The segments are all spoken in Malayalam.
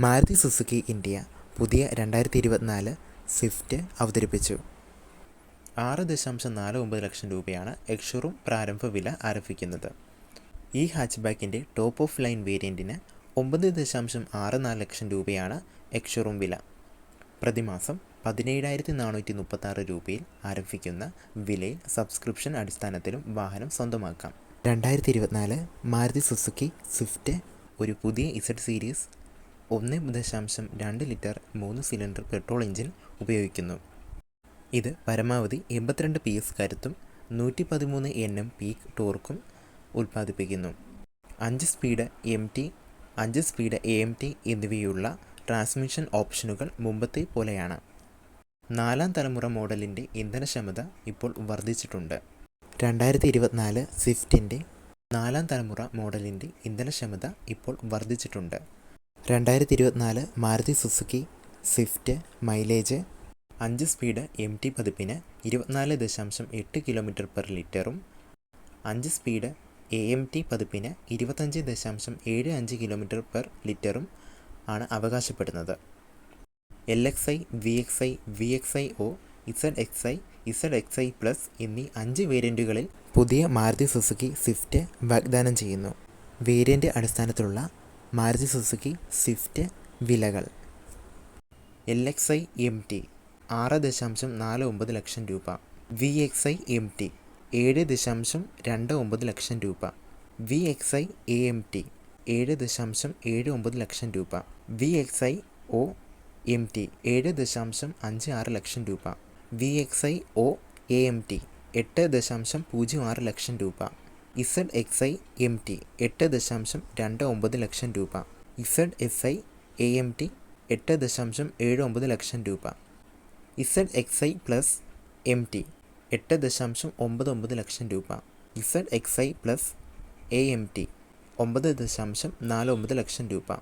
മാരുതി സുസുക്കി ഇന്ത്യ പുതിയ രണ്ടായിരത്തി ഇരുപത്തിനാല് സ്വിഫ്റ്റ് അവതരിപ്പിച്ചു. ആറ് ദശാംശം നാല് ഒമ്പത് ലക്ഷം രൂപയാണ് എക്സ്ഷോറൂം പ്രാരംഭ വില ആരംഭിക്കുന്നത്. ഈ ഹാച്ച്ബാക്കിന്റെ ടോപ്പ് ഓഫ് ലൈൻ വേരിയന്റിന് ഒമ്പത് ദശാംശം ആറ് നാല് ലക്ഷം രൂപയാണ് എക്സ്ഷോറൂം വില. പ്രതിമാസം പതിനേഴായിരത്തി നാനൂറ്റി മുപ്പത്താറ് രൂപയിൽ ആരംഭിക്കുന്ന വിലയിൽ സബ്സ്ക്രിപ്ഷൻ അടിസ്ഥാനത്തിലും വാഹനം സ്വന്തമാക്കാം. രണ്ടായിരത്തി ഇരുപത്തിനാല് മാരുതി സുസുക്കി സ്വിഫ്റ്റ് ഒരു പുതിയ ഇസഡ് സീരീസ് ഒന്ന് ദശാംശം രണ്ട് ലിറ്റർ മൂന്ന് സിലിണ്ടർ പെട്രോൾ എഞ്ചിൻ ഉപയോഗിക്കുന്നു. ഇത് പരമാവധി എൺപത്തിരണ്ട് പി എസ് കരുത്തും നൂറ്റി പതിമൂന്ന് എൻ എം പീക്ക് ടോർക്കും ഉൽപ്പാദിപ്പിക്കുന്നു. അഞ്ച് സ്പീഡ് എം ടി അഞ്ച് സ്പീഡ് എ എം ടി എന്നിവയുള്ള ട്രാൻസ്മിഷൻ ഓപ്ഷനുകൾ മുമ്പത്തെ പോലെയാണ്. നാലാം തലമുറ മോഡലിന്റെ ഇന്ധനക്ഷമത ഇപ്പോൾ വർദ്ധിച്ചിട്ടുണ്ട്. രണ്ടായിരത്തി ഇരുപത്തിനാല് സ്വിഫ്റ്റിന്റെ നാലാം തലമുറ മോഡലിന്റെ ഇന്ധനക്ഷമത ഇപ്പോൾ വർദ്ധിച്ചിട്ടുണ്ട്. രണ്ടായിരത്തി ഇരുപത്തിനാല് മാരുതി സുസുക്കി സ്വിഫ്റ്റ് മൈലേജ് അഞ്ച് സ്പീഡ് എം ടി പതിപ്പിന് ഇരുപത്തിനാല് ദശാംശം എട്ട് കിലോമീറ്റർ പെർ ലിറ്ററും അഞ്ച് സ്പീഡ് എ എം ടി പതിപ്പിന് ഇരുപത്തഞ്ച് ദശാംശം ഏഴ് അഞ്ച് കിലോമീറ്റർ പെർ ലിറ്ററും ആണ് അവകാശപ്പെടുന്നത്. L X I V X I V X I O Z X I Z X I plus എന്നീ അഞ്ച് വേരിയന്റുകളിൽ പുതിയ മാരുതി സുസുക്കി സ്വിഫ്റ്റ് വാഗ്ദാനം ചെയ്യുന്നു. വേരിയന്റ് അടിസ്ഥാനത്തിലുള്ള മാരുതി സുസുക്കി സ്വിഫ്റ്റ് വിലകൾ. L X I M T ആറ് ദശാംശം നാല് ഒമ്പത് ലക്ഷം രൂപ. V X I M T ഏഴ് ദശാംശം രണ്ട് ഒമ്പത് ലക്ഷം രൂപ. V X I A M T ഏഴ് ദശാംശം ഏഴ് ഒമ്പത് ലക്ഷം രൂപ. V X I O M T ഏഴ് ദശാംശം അഞ്ച് ആറ് ലക്ഷം രൂപ. V X I O A M T എട്ട് ദശാംശം പൂജ്യം ആറ് ലക്ഷം രൂപ. Z X I M T എട്ട് ദശാംശം രണ്ട് ഒമ്പത് ലക്ഷം രൂപ. Z S I A M T എട്ട് ദശാംശം ഏഴ് ഒമ്പത് ലക്ഷം രൂപ. Z X I plus M T എട്ട് ദശാംശം ഒമ്പത് ഒമ്പത് ലക്ഷം രൂപ. Z X I plus A M T ഒമ്പത് ദശാംശം നാല് ഒമ്പത് ലക്ഷം രൂപ.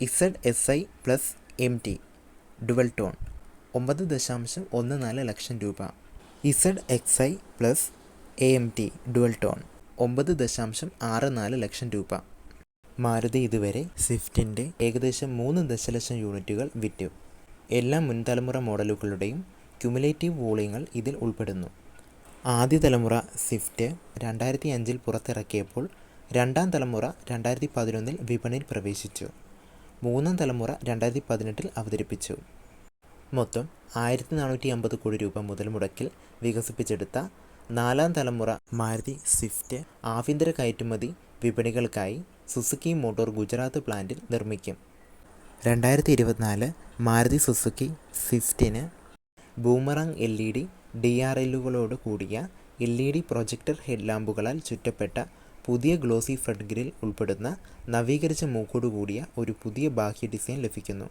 Z S I plus M T dual tone ഒമ്പത് ദശാംശം ഒന്ന് നാല് ലക്ഷം രൂപ. Z X I plus A M T dual tone ഒമ്പത് ദശാംശം ആറ് നാല് ലക്ഷം രൂപ. മാരുതി ഇതുവരെ സ്വിഫ്റ്റിന്റെ ഏകദേശം മൂന്ന് ദശലക്ഷം യൂണിറ്റുകൾ വിറ്റു. എല്ലാ മുൻതലമുറ മോഡലുകളുടെയും ക്യുമുലേറ്റീവ് വോളിയങ്ങൾ ഇതിൽ ഉൾപ്പെടുന്നു. ആദ്യ തലമുറ സ്വിഫ്റ്റ് രണ്ടായിരത്തി അഞ്ചിൽ പുറത്തിറക്കിയപ്പോൾ രണ്ടാം തലമുറ രണ്ടായിരത്തി പതിനൊന്നിൽ വിപണിയിൽ പ്രവേശിച്ചു. മൂന്നാം തലമുറ രണ്ടായിരത്തി പതിനെട്ടിൽ അവതരിപ്പിച്ചു. മൊത്തം ആയിരത്തി നാനൂറ്റി അമ്പത് കോടി രൂപ മുതൽ മുടക്കിൽ വികസിപ്പിച്ചെടുത്ത നാലാം തലമുറ മാരുതി സ്വിഫ്റ്റ് ആഭ്യന്തര കയറ്റുമതി വിപണികൾക്കായി സുസുക്കി മോട്ടോർ ഗുജറാത്ത് പ്ലാന്റിൽ നിർമ്മിക്കും. രണ്ടായിരത്തി ഇരുപത്തിനാല് Maruti Suzuki സ്വിഫ്റ്റിന് boomerang L E D D R എല്ലുകളോട് കൂടിയ എൽ ഇ ഡി പ്രൊജക്ടർ ഹെഡ്ലാമ്പുകളാൽ ചുറ്റപ്പെട്ട പുതിയ ഗ്ലോസി ഫ്രണ്ട് ഗ്രിൽ ഉൾപ്പെടുന്ന നവീകരിച്ച മൂക്കോടുകൂടിയ ഒരു പുതിയ ബാഹ്യ ഡിസൈൻ ലഭിക്കുന്നു.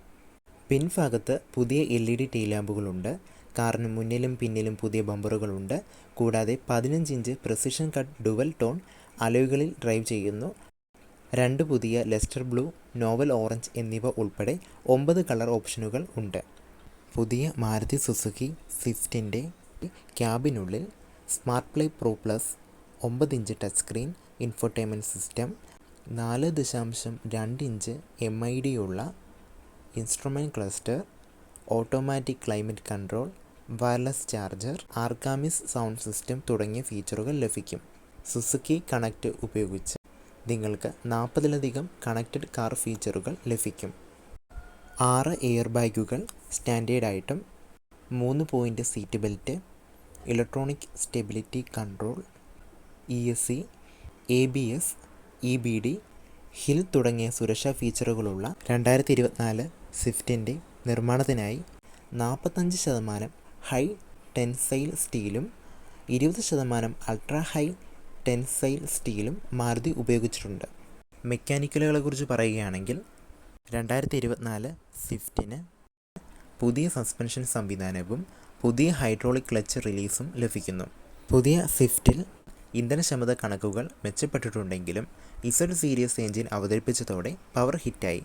പിൻഭാഗത്ത് പുതിയ എൽ ഇ ഡി ടീലാമ്പുകളുണ്ട് കാറിന് മുന്നിലും പിന്നിലും പുതിയ ബമ്പറുകളുണ്ട്. കൂടാതെ പതിനഞ്ച് inch precision cut dual tone അലോയ്കളിൽ drive ചെയ്യുന്നു. രണ്ട് പുതിയ ലെസ്റ്റർ ബ്ലൂ നോവൽ ഓറഞ്ച് എന്നിവ ഉൾപ്പെടെ ഒമ്പത് കളർ ഓപ്ഷനുകൾ ഉണ്ട്. പുതിയ മാരുതി സുസുക്കി സ്വിഫ്റ്റിന്റെ ക്യാബിനുള്ളിൽ സ്മാർട്ട് പ്ലേ പ്രോ പ്ലസ് ഒമ്പത് inch touch screen infotainment system നാല് ദശാംശം രണ്ട് ഇഞ്ച് എം ഐ ഡി ഉള്ള instrument cluster automatic climate control wireless charger Arkamys sound system തുടങ്ങിയ ഫീച്ചറുകൾ ലഭിക്കും. സുസുക്കി കണക്റ്റ് ഉപയോഗിച്ച് നിങ്ങൾക്ക് നാൽപ്പതിലധികം കണക്റ്റഡ് കാർ ഫീച്ചറുകൾ ലഭിക്കും. ആറ് എയർ ബാഗുകൾ സ്റ്റാൻഡേർഡ് ആയിട്ടും മൂന്ന് point seat belt electronic stability control E S C A B S E B D hill തുടങ്ങിയ സുരക്ഷാ ഫീച്ചറുകളുള്ള രണ്ടായിരത്തി ഇരുപത്തിനാല് സ്വിഫ്റ്റിന്റെ നിർമ്മാണത്തിനായി നാൽപ്പത്തഞ്ച് ശതമാനം ഹൈ ടെൻസൈൽ സ്റ്റീലും ഇരുപത് ശതമാനം അൾട്രാ ഹൈ ടെൻസൈൽ സ്റ്റീലും മാരുതി ഉപയോഗിച്ചിട്ടുണ്ട്. മെക്കാനിക്കലുകളെ കുറിച്ച് പറയുകയാണെങ്കിൽ രണ്ടായിരത്തി ഇരുപത്തിനാല് സ്വിഫ്റ്റിന് പുതിയ സസ്പെൻഷൻ സംവിധാനവും പുതിയ ഹൈഡ്രോളിക് ക്ലച്ച് റിലീസും ലഭിക്കുന്നു. പുതിയ സ്വിഫ്റ്റിൽ ഇന്ധനക്ഷമത കണക്കുകൾ മെച്ചപ്പെട്ടിട്ടുണ്ടെങ്കിലും ഇസഡ് സീരീസ് എഞ്ചിൻ അവതരിപ്പിച്ചതോടെ പവർ ഹിറ്റായി.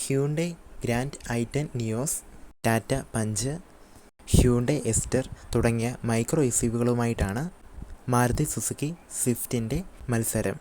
Hyundai grand i ten Nios Tata Punch Hyundai Exter തുടങ്ങിയ മൈക്രോ എസ് യുവികളുമായിട്ടാണ് മാരുതി സുസുക്കി സ്വിഫ്റ്റിന്റെ മത്സരം.